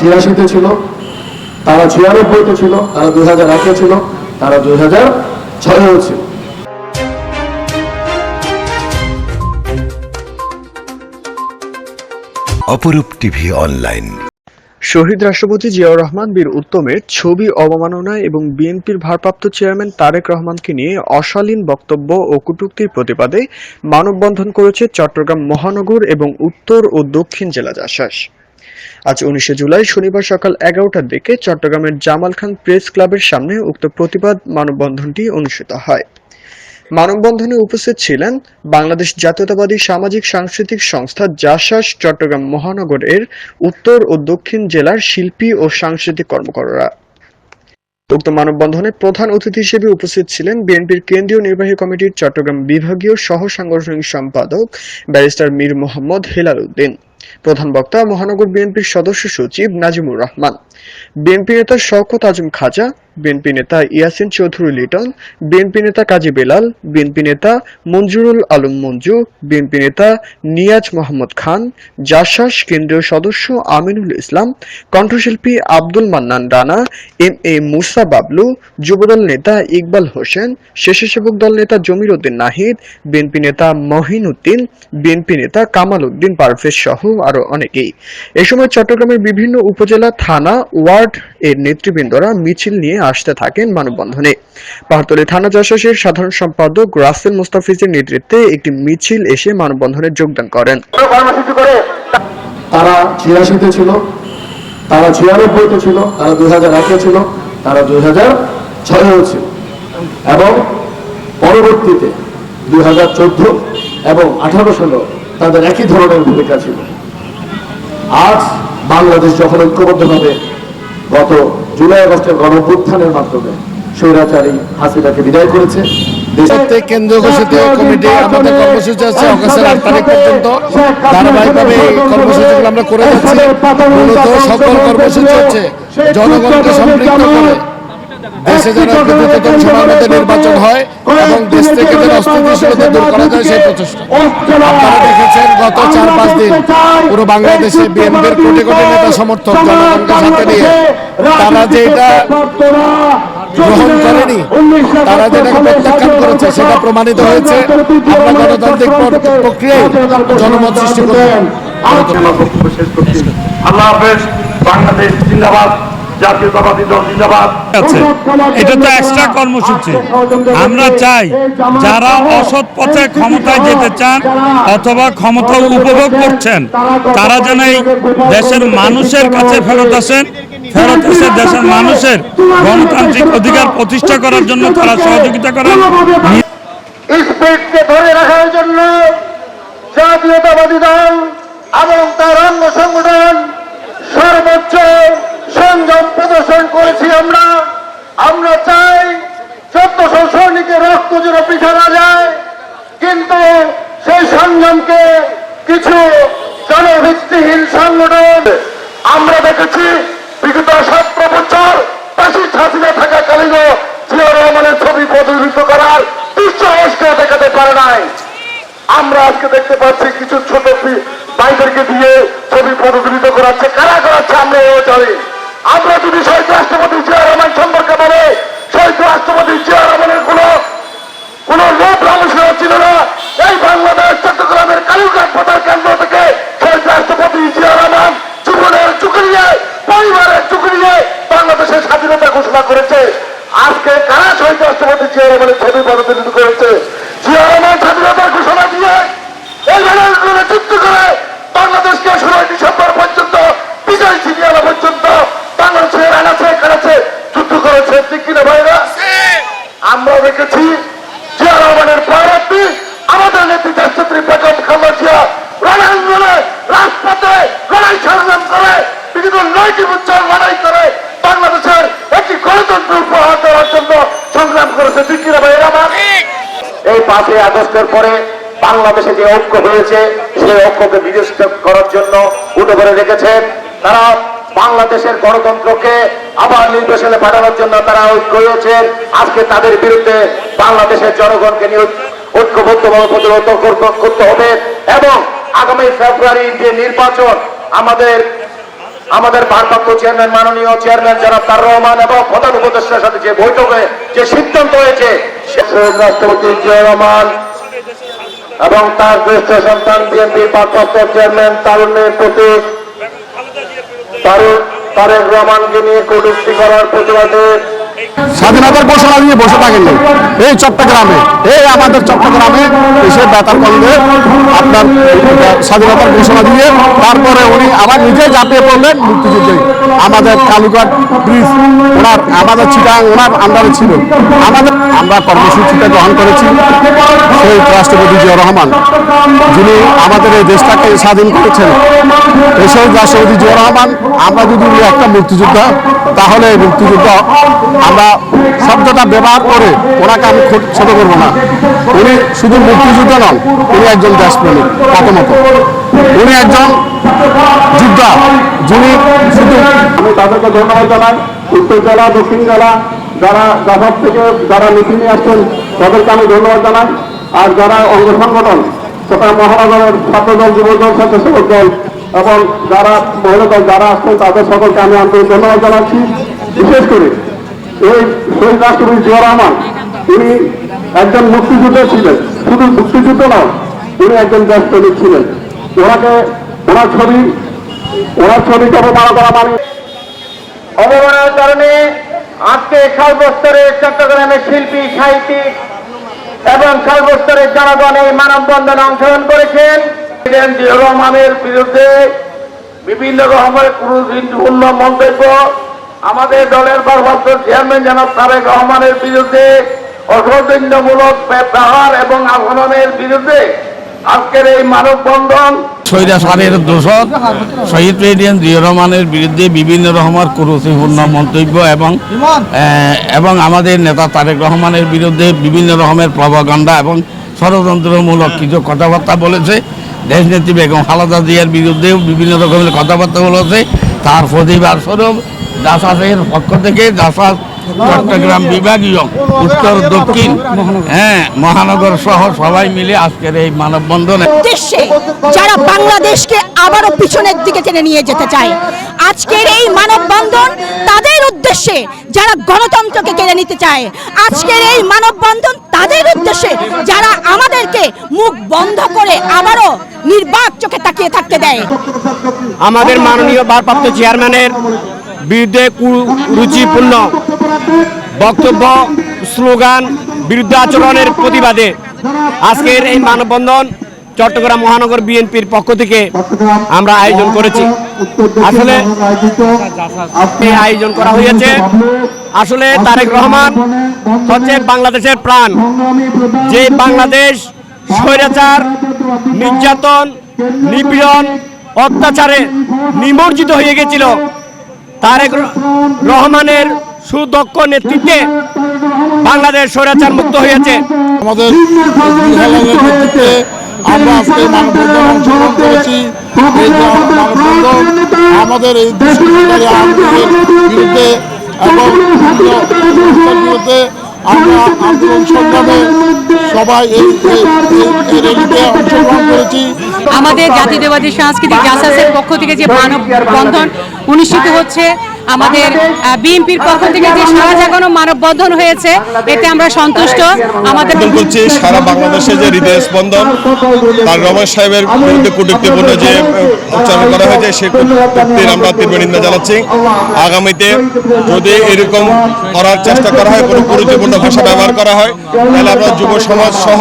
ছিয়াশিতে ছিল তারা ছিয়ানব্বইতে ছিল তারা দুই হাজার একে ছিল তারা দুই হাজার ছয়েও ছিল। অপরূপ টিভি অনলাইন। শহীদ রাষ্ট্রপতি জিয়াউর রহমান বীর উত্তমের ছবি অবমাননা এবং বিএনপির ভারপ্রাপ্ত চেয়ারম্যান তারেক রহমানকে নিয়ে অশালীন বক্তব্য ও কটূক্তির প্রতিবাদে মানববন্ধন করেছে চট্টগ্রাম মহানগর এবং উত্তর ও দক্ষিণ জেলা জাসাস। আজ উনিশে জুলাই শনিবার সকাল এগারোটার দিকে চট্টগ্রামের জামাল খান প্রেস ক্লাবের সামনে উক্ত প্রতিবাদ মানববন্ধনটি অনুষ্ঠিত হয়। মানববন্ধনে উপস্থিত ছিলেন বাংলাদেশ জাতীয়তাবাদী সামাজিক সাংস্কৃতিক সংস্থা জাসাস চট্টগ্রাম মহানগরের উত্তর ও দক্ষিণ জেলার শিল্পী ও সাংস্কৃতিক কর্মকর্তারা। উক্ত মানববন্ধনে প্রধান অতিথি হিসেবে উপস্থিত ছিলেন বিএনপির কেন্দ্রীয় নির্বাহী কমিটির চট্টগ্রাম বিভাগীয় সহ সাংগঠনিক সম্পাদক ব্যারিস্টার মীর মোহাম্মদ হেলাল উদ্দিন। প্রধান বক্তা মহানগর বিএনপির সদস্য সচিব নাজিমুর রহমান। বিএনপি নেতা শওকত আজম খাজা বিএনপি নেতা ইয়াসিন চৌধুরী লিটন, বিএনপি নেতা কাজী বেলাল, বিএনপি নেতা মঞ্জুরুল আলম মঞ্জু, বিএনপি নেতা নিয়াজ মোহাম্মদ খান জাসাস কেন্দ্রীয় সদস্য আমিনুল ইসলাম, কণ্ঠশিল্পী আব্দুল মান্নান রানা, এম এ মুসা বাবলু, যুবদল নেতা ইকবাল হোসেন, স্বেচ্ছাসেবক দল নেতা জমির উদ্দিন নাহিদ, বিএনপি নেতা মহিন উদ্দিন বিএনপি নেতা কামাল উদ্দিন পারভেজ সহ আরও অনেকেই। এ সময় চট্টগ্রামের বিভিন্ন উপজেলা, থানা, ওয়ার্ড এর নেতৃবৃন্দরা মিছিল নিয়ে আসতে থাকেন মানববন্ধনে। পাহাড়তলী থানা যশোরের সাধারণ সম্পাদক রাসেল মুস্তাফিজের নেতৃত্বে একটি মিছিল এসে মানববন্ধনে যোগদান করেন। তারা ছিয়াশিতে ছিল, তারা ছিয়ানব্বইতে ছিল, তারা দুই হাজার ছিল, তারা দুই হাজার ছয়েও ছিল। এবং পরবর্তীতে দুই হাজার চোদ্দ এবং আঠারো সালেও তাদের একই ধরনের ভূমিকা ছিল। আজ বাংলাদেশ যখন ঐক্যবদ্ধভাবে গত জুলাই আগস্টের গণভ্যুত্থানের মাধ্যমে স্বৈরাচারী হাসিনাকে বিদায় করেছে। দেশে প্রত্যেক কেন্দ্রীয় ঘোষিত কমিটি আমাদের কর্মসূচি আছে অগস্টের আট তারিখ পর্যন্ত। ধারাবাহিকভাবে এই কর্মসূচিগুলো আমরা করে যাচ্ছি। মূলত সকল কর্মসূচি হচ্ছে জনগণকে সম্পৃক্ত করে। দেশে যেন দ্রুততম সময়ের মধ্যে নির্বাচন হয় এবং দেশ থেকে যেন অস্থিতিশীলতা দূর করা যায় সেই প্রচেষ্টা। আপনারা দেখেছেন গত চার পাঁচ দিন পুরো বাংলাদেশে বিএনপির কোটি কোটি নেতা সমর্থক জনগণকে সাথে নিয়ে তারা যে এটা গ্রহণ করেনি তারা যেটাকে প্রত্যাখ্যান করেছে সেটা প্রমাণিত হয়েছে। আমরা গণতান্ত্রিক প্রক্রিয়ায় জনমত সৃষ্টি করছি। আল্লাহ হাফেজ। বাংলাদেশ জিন্দাবাদ। জাতীয়তাবাদী দল জিন্দাবাদ। এটা তো এক্সট্রা কর্মসূচি। আমরা চাই যারা অসৎ পথে ক্ষমতায় যেতে চান অথবা ক্ষমতা উপভোগ করছেন তারা যেন এই দেশের মানুষের কাছে ফেরত আসেন ফেরত এসে দেশের মানুষের গণতান্ত্রিক অধিকার প্রতিষ্ঠা করার জন্য তারা সহযোগিতা করেন। স্পিডকে ধরে রাখার জন্য জাতীয়তাবাদী দল এবং তার অঙ্গ সংগঠন সর্বোচ্চ সংযম প্রদর্শন করেছি আমরা। আমরা চাই চোদ্দশো সৈনিকের রক্ত যেন পিছানো যায়। কিন্তু সেই সংযমকে কিছু জনভিত্তিহীন সংগঠন, আমরা দেখেছি বিগত সতেরো বছর পাশি হাসিনা থাকাকালীন জিয়া রহমানের ছবি প্রতিনিধিত্ব করার দুঃসাহসকে দেখাতে পারে নাই। আমরা আজকে দেখতে পাচ্ছি কিছু ছোট ভাইদেরকে দিয়ে ছবি প্রতিনিধিত্ব করাচ্ছে। কারা করাচ্ছে আমরা জানি। আমরা যদি শহীদ রাষ্ট্রপতি জিয়া রহমান সম্পর্কে বলে, শহীদ রাষ্ট্রপতি জিয়া রহমানের কোন কোন লোভ লালসা ছিল না। এই বাংলাদেশ চট্টগ্রামের কালুঘাট পতার কেন্দ্র থেকে শহীদ রাষ্ট্রপতি জিয়া রহমান জীবনের ঝুঁকি নিয়ে, পরিবারের ঝুঁকি নিয়ে বাংলাদেশের স্বাধীনতা ঘোষণা করেছে। আজকে কারা শহীদ রাষ্ট্রপতি জিয়া রহমানের ছবি প্রতিনিধিত্ব করেছে? জিয়া রহমান স্বাধীনতার ঘোষণা দিয়ে এই ধরনের নেতৃত্ব করে বাংলাদেশকে ষোলোই ডিসেম্বর পর্যন্ত বিজয় ছিনিয়ে আনা পর্যন্ত বাংলাদেশের আনাচে কানাচে যুদ্ধ করেছে ঠিক কিনা ভাইরা আমরা দেখেছি জিয়া রহমানের পরবর্তী আমাদের নেত্রী দেশনেত্রী বেগম খালেদা জিয়া রণাঙ্গনে রাজপথে লড়াই সংগ্রাম করে বিভিন্ন নয়টি বছর লড়াই করে বাংলাদেশের একটি গণতন্ত্র উপহার দেওয়ার জন্য সংগ্রাম করেছে ঠিক কিনা ভাইরা আমার এই পাঁচই আগস্টের পরে বাংলাদেশে যে ঐক্য হয়েছে, সেই ঐক্যকে বিনষ্ট করার জন্য উঠে করে রেখেছেন। তারা বাংলাদেশের গণতন্ত্রকে আবার নির্বাচনে পাঠানোর জন্য তারা ঐক্য হয়েছেন। আজকে তাদের বিরুদ্ধে বাংলাদেশের জনগণকে নিয়ে ঐক্যবদ্ধভাবে প্রতিরোধ করতে হবে এবং আগামী ফেব্রুয়ারি যে নির্বাচন, আমাদের আমাদের ভারপ্রাপ্ত চেয়ারম্যান, মাননীয় চেয়ারম্যান যারা তার রহমান এবং প্রধান উপদেষ্টার সাথে যে বৈঠকে যে সিদ্ধান্ত হয়েছে রহমান এবং তার জ্যেষ্ঠ সন্তান বিএনপি ভারপ্রাপ্ত চেয়ারম্যান তারুণ্যের প্রতীক তারেক রহমানকে নিয়ে কটূক্তি করার প্রতিবাদে স্বাধীনতার ঘোষণা দিয়ে বসে থাকেননি এই চট্টগ্রামে, এই আমাদের চট্টগ্রামে এসে বেতার কলবে আপনার স্বাধীনতার ঘোষণা দিয়ে তারপরে উনি আবার নিজে ঝাঁপিয়ে পড়লেন মুক্তিযুদ্ধে। আমাদের কালুঘাট ব্রিজ, ওনার, আমাদের চিটাং, ওনার আন্ডারে ছিল। আমাদের আমরা কর্মসূচিটা গ্রহণ করেছি সেই রাষ্ট্রপতি জিয়া রহমান। যিনি আমাদের এই দেশটাকে স্বাধীন করেছেন। এই রাষ্ট্রপতি জিয়া রহমান, আমরা যদি একটা মুক্তিযোদ্ধা, তাহলে মুক্তিযুদ্ধ আমরা শব্দটা ব্যবহার করে ওনাকে আমি ছোট করব না। উনি শুধু মুক্তিযুদ্ধ নন, উনি একজন দেশপ্রেমিক প্রথমত উনি একজন যোদ্ধা, যিনি শুধু আমি তাদেরকে ধন্যবাদ জানাই। উত্তর জেলা, দক্ষিণ জেলা, যারা জাফর থেকে যারা নীতি নিয়ে আসছেন, তাদেরকে আমি ধন্যবাদ জানাই। আর যারা অঙ্গ সংগঠন সেটা মহানগরের ছাত্রদল, যুবদল, স্বেচ্ছাসেবক দল, এবং যারা মহিলা দল, যারা আসছেন, তাদের সকলকে আমি আন্তরিক ধন্যবাদ জানাচ্ছি। বিশেষ করে শহীদ রাষ্ট্রপতি জিয়া রহমান তিনি একজন মুক্তিযুদ্ধ ছিলেন। শুধু মুক্তিযুদ্ধ নয় তিনি একজন দেশপ্রেমিক ছিলেন। ওনাকে, ওনার ছবি, ওনার ছবিকে অপমান করা মানে অবমাননার কারণে আজকে খালবস্তরের চট্টগ্রামের শিল্পী, সাহিত্যিক এবং খালবস্তরের জনগণ এই মানববন্ধনে অংশগ্রহণ করেছেন। জিয়াউর রহমানের বিরুদ্ধে বিভিন্ন রকমের ক্রুশপূর্ণ মন্তব্য আমাদের দলের ভারপ্রাপ্ত চেয়ারম্যান জনাব তারেক রহমানের বিরুদ্ধে অসৌজন্যমূলক ব্যবহার এবং আচরণের বিরুদ্ধে আজকের এই মানববন্ধন শহীদ সারের দোষক শহীদ প্রেসিডেন্ট জিয়া রহমানের বিরুদ্ধে বিভিন্ন রকমের কুরুচিপূর্ণ মন্তব্য এবং আহ, এবং আমাদের নেতা তারেক রহমানের বিরুদ্ধে বিভিন্ন রকমের প্রভাকাণ্ডা এবং ষড়যন্ত্রমূলক কিছু কথাবার্তা বলেছে। দেশনেত্রী বেগম খালেদা জিয়ার বিরুদ্ধেও বিভিন্ন রকমের কথাবার্তা বলেছে। তার প্রতিবাদ স্বরূপ জাসাসের পক্ষ থেকে জাসাস চট্টগ্রাম বিভাগীয় উত্তর দক্ষিণ হ্যাঁ মহানগর সহ সবাই মিলে আজকের এই মানববন্ধনে। উদ্দেশ্যে যারা বাংলাদেশকে আবারও পিছনের দিকে টেনে নিয়ে যেতে চায় আজকের এই মানববন্ধন তাদের উদ্দেশ্যে যারা গণতন্ত্রকে কেড়ে নিতে চায় আজকের এই মানববন্ধন তাদের উদ্দেশ্যে যারা আমাদেরকে মুখ বন্ধ করে আবারও নির্বাক চোখে তাকিয়ে থাকতে দেয়। আমাদের মাননীয় ভারপ্রাপ্ত চেয়ারম্যানের বিরুদ্ধে কুরুচিপূর্ণ বক্তব্য, স্লোগান, বিরুদ্ধে আচরণের প্রতিবাদে। আজকের এই মানববন্ধন চট্টগ্রাম মহানগর বিএনপির পক্ষ থেকে আমরা আয়োজন করেছি। আসলে আয়োজন করা হয়েছে। আসলে তারেক রহমান হচ্ছে বাংলাদেশের প্রাণ। যে বাংলাদেশ স্বৈরাচার, নির্যাতন, নিপীড়ন, অত্যাচারে নিমজ্জিত হয়ে গেছিল তারেক রহমানের সুদক্ষ নেতৃত্বে বাংলাদেশ স্বৈরাচার মুক্ত হয়েছে। আমাদের আমাদের এই বিরুদ্ধে এবং বিরুদ্ধে আমরা আন্দোলন সংগ্রামে সবাই এই অংশগ্রহণ আমাদের জাতীয়তাবাদী সাংস্কৃতিক জাসাসের পক্ষ থেকে যে মানব বন্ধন অনুষ্ঠিত হচ্ছে আমাদের বিএনপির পক্ষ থেকে যে সারা জাগানো মানববন্ধন হয়েছে এতে আমরা সন্তুষ্ট। আমাদের করছি সারা বাংলাদেশে যে হৃদয় স্পন্দন তার রহমান সাহেবের বিরুদ্ধে কটূক্তিপূর্ণ যে উচ্চারণ করা হয়েছে সে কটূক্তির আমরা তীব্র নিন্দা জানাচ্ছি। আগামীতে যদি এরকম করার চেষ্টা করা হয় কোনো কুরুচিপূর্ণ ভাষা ব্যবহার করা হয় তাহলে আমরা যুব সমাজ সহ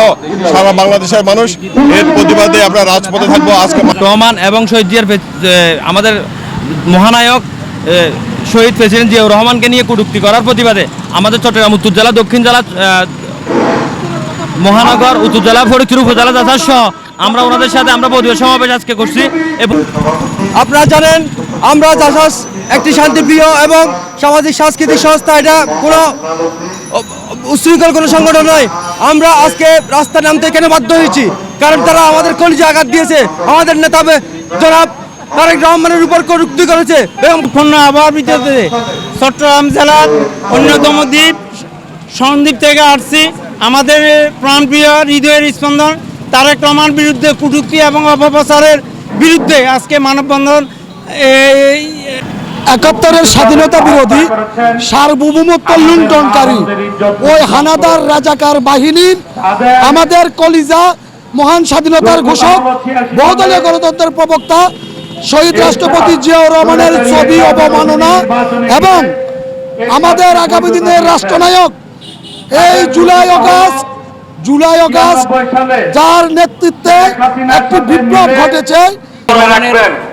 সারা বাংলাদেশের মানুষ এর প্রতিবাদে আমরা রাজপথে থাকব। আজকে রহমান এবং শহীদ জিয়ার আমাদের মহানায়ক শহীদ প্রেসিডেন্ট জিয়াউর রহমানকে নিয়ে কটূক্তি করার প্রতিবাদে আমাদের চট্টগ্রাম উত্তর জেলা, দক্ষিণ জেলা মহানগর, উত্তর জেলা, ফরিদপুর উপজেলা যথার সহ আমরা ওনাদের সাথে আমরা প্রতিবাদ সমাবেশ আজকে করছি এবং আপনারা জানেন, আমরা জাসাস একটি শান্তিপ্রিয় এবং সামাজিক সাংস্কৃতিক সংস্থা, এটা কোনো উশৃঙ্খল কোনো সংগঠন নয়। আমরা আজকে রাস্তা নামতে কেন বাধ্য হয়েছি? কারণ তারা আমাদের কলিজে আঘাত দিয়েছে। আমাদের নেতা জনাব তারেক রহমানের উপর কটূক্তি করেছে। এবং পূর্ণ আবহাওয়ার ভিত্তিতে চট্টগ্রাম জেলার অন্যতম দ্বীপ, সন্দ্বীপ থেকে আসছি। আমাদের প্রাণপ্রিয় হৃদয়ের স্পন্দন তারেক রহমান বিরুদ্ধে কুটুক্তি এবং অপপ্রচারের বিরুদ্ধে আজকে মানববন্ধন। এই একাত্তরের স্বাধীনতা বিরোধী সার্বভৌমত্ব লুণ্ঠনকারী ওই হানাদার রাজাকার বাহিনীর আমাদের কলিজা মহান স্বাধীনতার ঘোষক, বহুদলীয় গণতন্ত্রের প্রবক্তা শহীদ রাষ্ট্রপতি জিয়াউর রহমানের ছবি অবমাননা এবং আমাদের আগামী দিনের রাষ্ট্রনায়ক এই জুলাই অগাস্ট জুলাই অগাস্ট, যার নেতৃত্বে একটি বিপ্লব ঘটেছে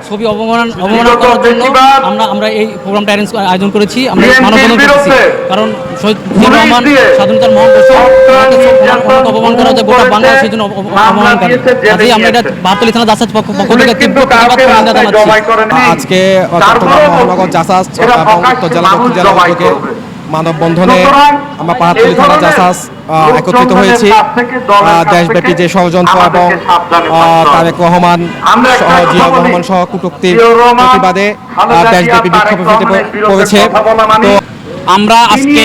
ছবি অবমাননা অবমাননা করার জন্য আমরা আমরা এই প্রোগ্রামটা অ্যারেঞ্জ আয়োজন করেছি। আমরা মানববন্ধন করতেছি কারণ শহীদ রহমান স্বাধীনতার মহান ঘোষক অপমান করা হচ্ছে গোটা বাংলাদেশের জন্য অপমান করে কাজেই আমরা এটা বাহাত্তর থানা দাসাজ পক্ষ পক্ষ থেকে তীব্র প্রতিবাদ জানাচ্ছি। আজকে চট্টগ্রাম মহানগর জাসাস এবং উত্তর জেলা দক্ষিণ জেলা মানববন্ধনে আমরা পাহাড়তলি থানা জাসাস একত্রিত হয়েছি। দেশব্যাপী যে ষড়যন্ত্র এবং তারেক রহমান সহ জিয়াউর রহমান সহ কুটুক্তির প্রতিবাদে দেশব্যাপী বিক্ষোভে প- পড়েছে। তো আমরা আজকে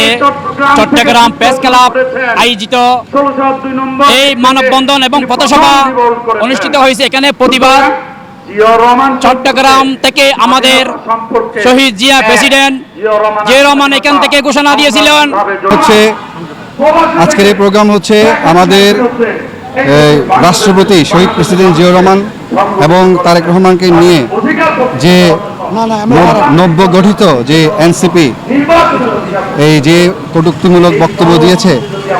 চট্টগ্রাম প্রেস ক্লাব আয়োজিত এই মানববন্ধন এবং পথসভা অনুষ্ঠিত হয়েছে। এখানে প্রতিবাদ চট্টগ্রাম থেকে আমাদের শহীদ জিয়া প্রেসিডেন্ট জিয়া রহমান এখান থেকে ঘোষণা দিয়েছিলেন। হচ্ছে আজকের এই প্রোগ্রাম হচ্ছে আমাদের রাষ্ট্রপতি শহীদ প্রেসিডেন্ট জিয়াউর রহমান এবং তারেক রহমানকে নিয়ে যে নব্য গঠিত যে এনসিপি এই যে কটুক্তিমূলক বক্তব্য দিয়েছে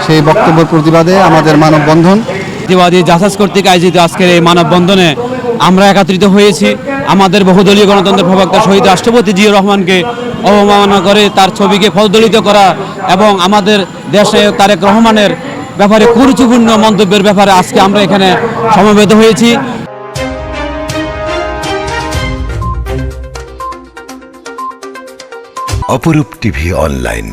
সেই বক্তব্যের প্রতিবাদে আমাদের মানববন্ধন। প্রতিবাদী জাসাজ কর্তৃক আয়োজিত আজকের এই মানববন্ধনে আমরা একত্রিত হয়েছি। আমাদের বহুদলীয় গণতন্ত্র প্রবক্তা শহীদ রাষ্ট্রপতি জিয়াউর রহমানকে অবমাননা করে তার ছবিকে ফলদলিত করা এবং আমাদের দেশে তারেক রহমানের ব্যাপারে কুরুচিপূর্ণ মন্তব্যের ব্যাপারে আজকে আমরা এখানে সমবেত হয়েছি। অপরূপ টিভি অনলাইন।